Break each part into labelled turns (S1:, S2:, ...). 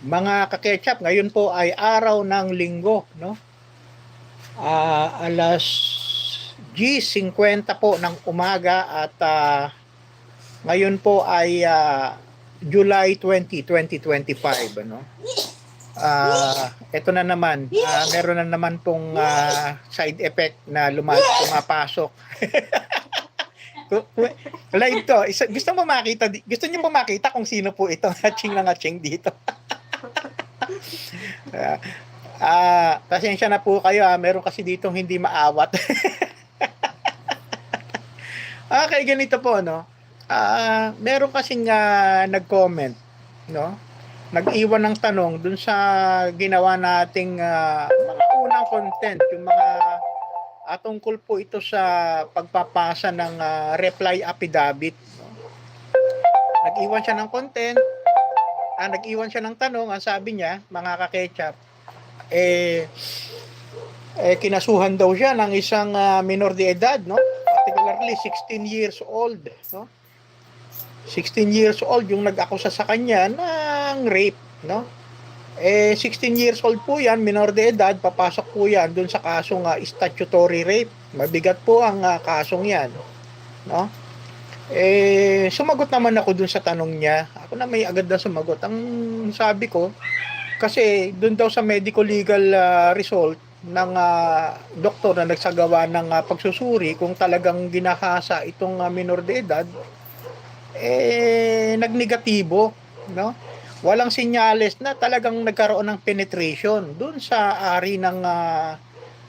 S1: Mga kaketchup, ngayon po ay araw ng linggo, no? Ah, alas G50 po ng umaga at ah, ngayon po ay ah, July 20, 2025, ano? Ah, ito na naman, ah, meron na naman pong ah, side effect na luma- pumapasok. Live to. Gusto mo makita, gusto niyo mo makita kung sino po itong hatching ng hatching dito. Ah, ah, pasensya na po kayo ah. Meron kasi ditong hindi maawat. okay, ganito po, no? Ah, meron kasing ah, nag-comment, no? Nag-iwan ng tanong dun sa ginawa nating ah, mga unang content, yung mga at tungkol po ito sa pagpapasa ng ah, reply affidavit. No? Nag-iwan siya ng content, ah, nag-iwan siya ng tanong, ang sabi niya, mga kaketchup, eh, eh kinasuhan daw siya ng isang ah, minor de edad, no? Particularly 16 years old, no? 16 years old yung nag-akusa sa kanya ng rape, no? Eh 16 years old po 'yan, minor de edad, papasok po 'yan dun sa kasong ah, statutory rape. Mabigat po ang ah, kasong 'yan, no? Eh sumagot naman ako dun sa tanong niya. Ako na may agad na sumagot. Ang sabi ko kasi dun daw sa medical legal ah, result ng ah, doktor na nagsagawa ng ah, pagsusuri kung talagang ginahasa itong ah, minor de edad eh nagnegatibo no walang sinyales na talagang nagkaroon ng penetration dun sa ari ng ah,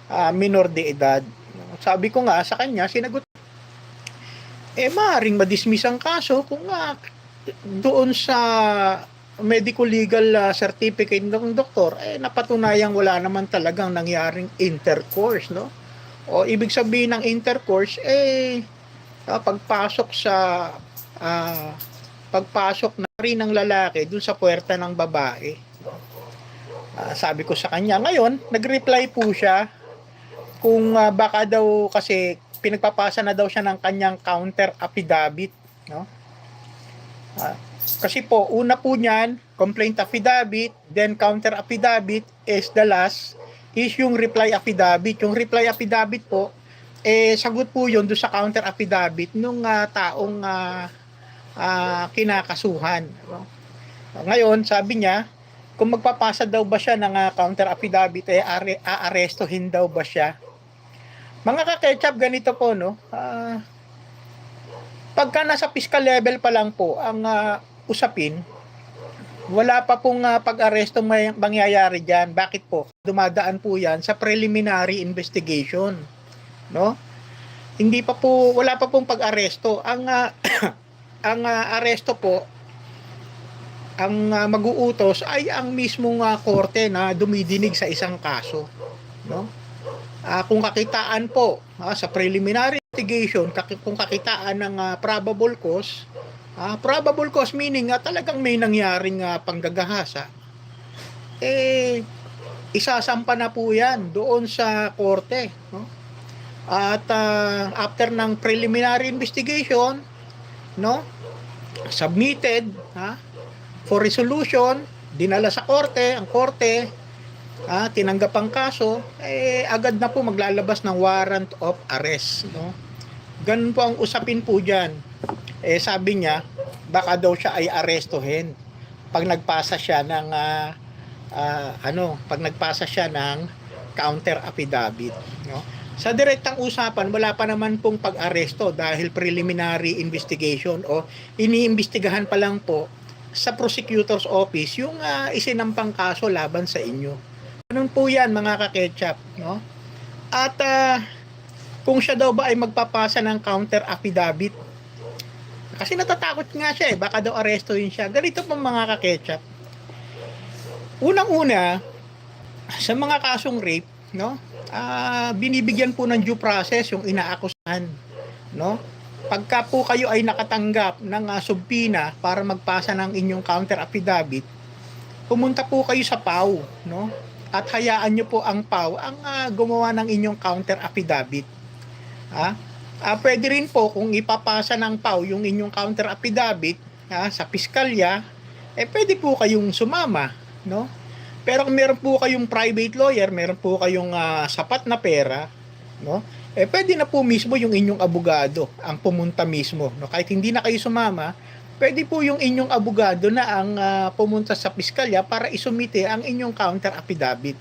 S1: ah, minor de edad sabi ko nga sa kanya sinagot eh maaring madismiss ang kaso kung nga doon sa medical legal ah, certificate ng doktor eh napatunayang wala naman talagang nangyaring intercourse no o ibig sabihin ng intercourse eh ah, pagpasok sa ah, pagpasok na rin ng lalaki dun sa puwerta ng babae. Ah, sabi ko sa kanya, ngayon, nag-reply po siya kung ah, baka daw kasi pinagpapasa na daw siya ng kanyang counter affidavit. No? Ah, kasi po, una po niyan, complaint affidavit, then counter affidavit is the last, is yung reply affidavit. Yung reply affidavit po, eh, sagot po yun doon sa counter affidavit nung ah, taong ah, ah, kinakasuhan. no? Ngayon, sabi niya, kung magpapasa daw ba siya ng ah, counter affidavit, eh, are, aarestohin daw ba siya? Mga kaketchup, ganito po, no? Ah, pagka nasa fiscal level pa lang po ang ah, usapin, wala pa pong ah, pag-aresto may mangyayari diyan. Bakit po? Dumadaan po 'yan sa preliminary investigation, no? Hindi pa po wala pa pong pag-aresto. Ang ah, ang ah, aresto po ang ah, mag-uutos ay ang mismong ah, korte na dumidinig sa isang kaso, no? Ah, kung kakitaan po ah, sa preliminary investigation, kung kakitaan ng ah, probable cause, ah, probable cause meaning nga talagang may nangyaring ah, panggagahasa, eh, isasampa na po yan doon sa korte. No? At ah, after ng preliminary investigation, no, submitted ha, for resolution, dinala sa korte, ang korte, ah, tinanggap ang kaso, eh, agad na po maglalabas ng warrant of arrest. No? Ganun po ang usapin po dyan. Eh, sabi niya, baka daw siya ay arestohin pag nagpasa siya ng ah, ah, ano, pag nagpasa siya ng counter affidavit, no? Sa direktang usapan, wala pa naman pong pag-aresto dahil preliminary investigation o iniimbestigahan pa lang po sa prosecutor's office yung ah, isinampang kaso laban sa inyo. Ganun po yan mga kaketchup, no? At ah, kung siya daw ba ay magpapasa ng counter affidavit, kasi natatakot nga siya eh, baka daw arestuhin siya. Ganito po mga kaketchup. Unang-una, sa mga kasong rape, no? Ah, binibigyan po ng due process yung inaakusahan, no? Pagka po kayo ay nakatanggap ng ah, subpina para magpasa ng inyong counter affidavit, pumunta po kayo sa PAW, no? At hayaan nyo po ang PAW ang ah, gumawa ng inyong counter affidavit. Ha? Ah, pwede rin po kung ipapasa ng PAW yung inyong counter affidavit ha, sa piskalya, eh pwede po kayong sumama no? Pero kung meron po kayong private lawyer, meron po kayong ah, sapat na pera, no? Eh pwede na po mismo yung inyong abogado ang pumunta mismo, no? Kahit hindi na kayo sumama, pwede po yung inyong abogado na ang ah, pumunta sa piskalya para isumite ang inyong counter affidavit.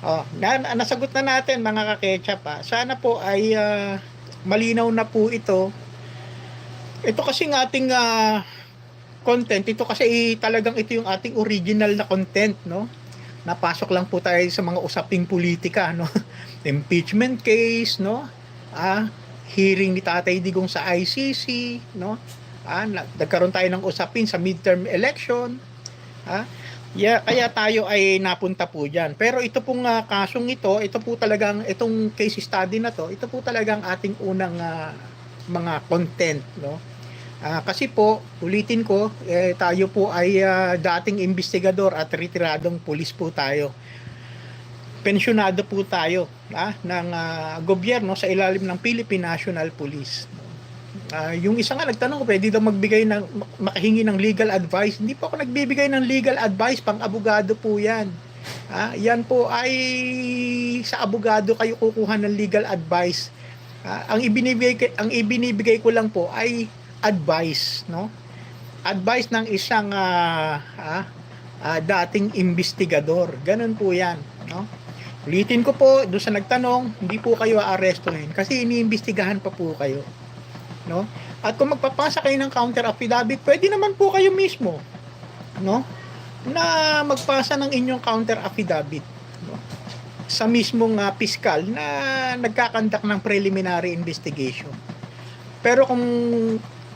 S1: Oh, na, na- nasagot na natin mga kaketchup ha. Sana po ay ah, malinaw na po ito. Ito kasi ng ating ah, content, ito kasi talagang ito yung ating original na content, no? Napasok lang po tayo sa mga usaping politika, no? Impeachment case, no? Ah, hearing ni Tatay Digong sa ICC, no? Ah, nag- nagkaroon tayo ng usapin sa midterm election. Ah, Yeah, kaya tayo ay napunta po diyan. Pero ito pong ah, kasong ito, ito po talagang itong case study na to, ito po talagang ating unang ah, mga content, no? Ah, kasi po, ulitin ko, eh, tayo po ay ah, dating investigador at retiradong pulis po tayo. Pensyonado po tayo ah, ng ah, gobyerno sa ilalim ng Philippine National Police. Ah, yung isa nga nagtanong ko, pwede daw magbigay ng makahingi ng legal advice. Hindi po ako nagbibigay ng legal advice, pang abogado po 'yan. Ah, yan po ay sa abogado kayo kukuha ng legal advice. Ah, ang ibinibigay ang ibinibigay ko lang po ay advice, no? Advice ng isang ah, ah, ah, dating investigador. Ganun po 'yan, no? Ulitin ko po, doon sa nagtanong, hindi po kayo aarestuhin kasi iniimbestigahan pa po kayo no? At kung magpapasa kayo ng counter affidavit, pwede naman po kayo mismo, no? Na magpasa ng inyong counter affidavit, no? Sa mismong uh, piskal na nagkakandak ng preliminary investigation. Pero kung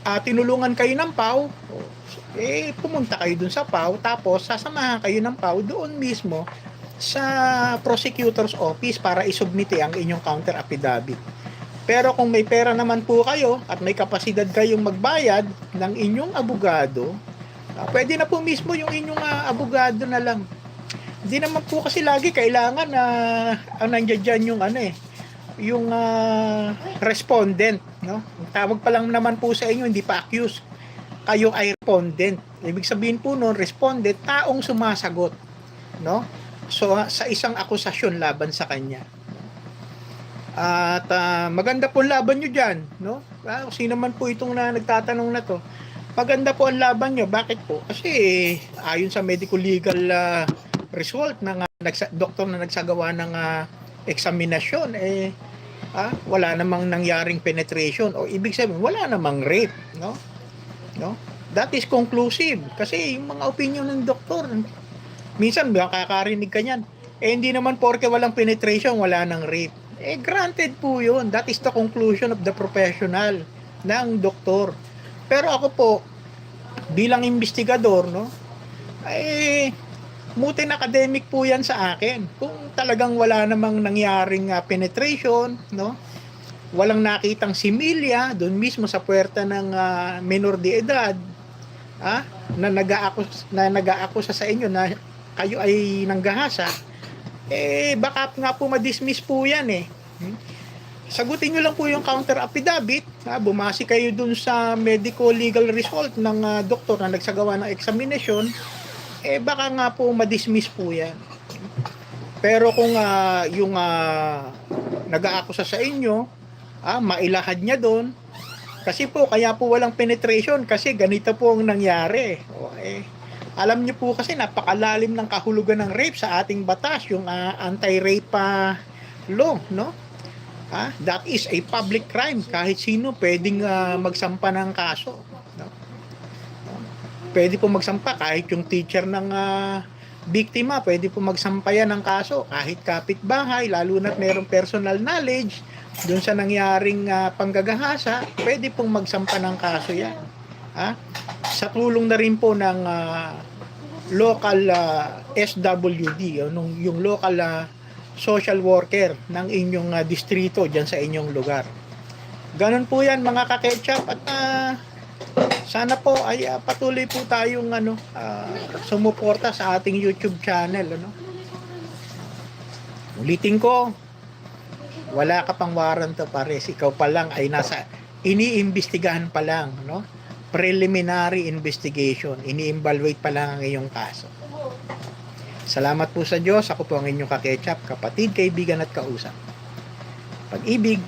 S1: ah, tinulungan kayo ng PAW, eh pumunta kayo dun sa PAW tapos sasamahan kayo ng PAW doon mismo sa prosecutor's office para isubmite ang inyong counter affidavit. Pero kung may pera naman po kayo at may kapasidad kayong magbayad ng inyong abogado, ah, pwede na po mismo yung inyong ah, abogado na lang. Hindi naman po kasi lagi kailangan na ang nandiyan yung ano eh, yung ah, respondent, no? Ang tawag pa lang naman po sa inyo, hindi pa accused. Kayo ay respondent. Ibig sabihin po noon, respondent, taong sumasagot, no? So sa isang akusasyon laban sa kanya. At ah, maganda po ang laban nyo dyan, no? Ah, sino man po itong na nagtatanong na to. Maganda po ang laban nyo. Bakit po? Kasi eh, ayon sa medical legal ah, result ng ah, nagsa- doktor na nagsagawa ng ah, eksaminasyon, eh, ah, wala namang nangyaring penetration. O ibig sabihin, wala namang rape, no? No? That is conclusive. Kasi yung mga opinion ng doktor, minsan makakarinig ka niyan. Eh, hindi naman porke walang penetration, wala nang rape. Eh, granted po yun. That is the conclusion of the professional ng doktor. Pero ako po, bilang investigador, no, eh, mutin academic po yan sa akin. Kung talagang wala namang nangyaring ah, penetration, no, walang nakitang similya doon mismo sa puwerta ng ah, menor de edad, ah, na nag-aakus na nag-aakusa sa inyo na kayo ay nanggahasa, eh baka nga po ma-dismiss po yan eh. Sagutin nyo lang po yung counter affidavit, ha? bumasi kayo dun sa medical legal result ng ah, doktor na nagsagawa ng examination, eh baka nga po ma-dismiss po yan. Pero kung ah, yung ah, nag-aakusa sa inyo, ah, mailahad niya doon, kasi po, kaya po walang penetration kasi ganito po ang nangyari. O, eh, alam niyo po kasi napakalalim ng kahulugan ng rape sa ating batas, yung ah, anti-rape ah, law, no? Ah, that is a public crime. Kahit sino pwedeng ah, magsampa ng kaso. No? No? Pwede po magsampa kahit yung teacher ng ah, biktima, pwede po magsampa yan ng kaso. Kahit kapitbahay, lalo na't merong personal knowledge dun sa nangyaring ah, panggagahasa, pwede pong magsampa ng kaso yan. Ha? Sa tulong na rin po ng ah, local ah, SWD, yung, yung local ah, social worker ng inyong ah, distrito dyan sa inyong lugar. Ganon po yan mga kaketchup at ah, sana po ay ah, patuloy po tayong ano, ah, sumuporta sa ating YouTube channel. Ano? Ulitin ko, wala ka pang warrant of arrest. Ikaw pa lang ay nasa iniimbestigahan pa lang. No? preliminary investigation. Ini-evaluate pa lang ang iyong kaso. Salamat po sa Diyos. Ako po ang inyong kaketchup, kapatid, kaibigan at kausap. Pag-ibig,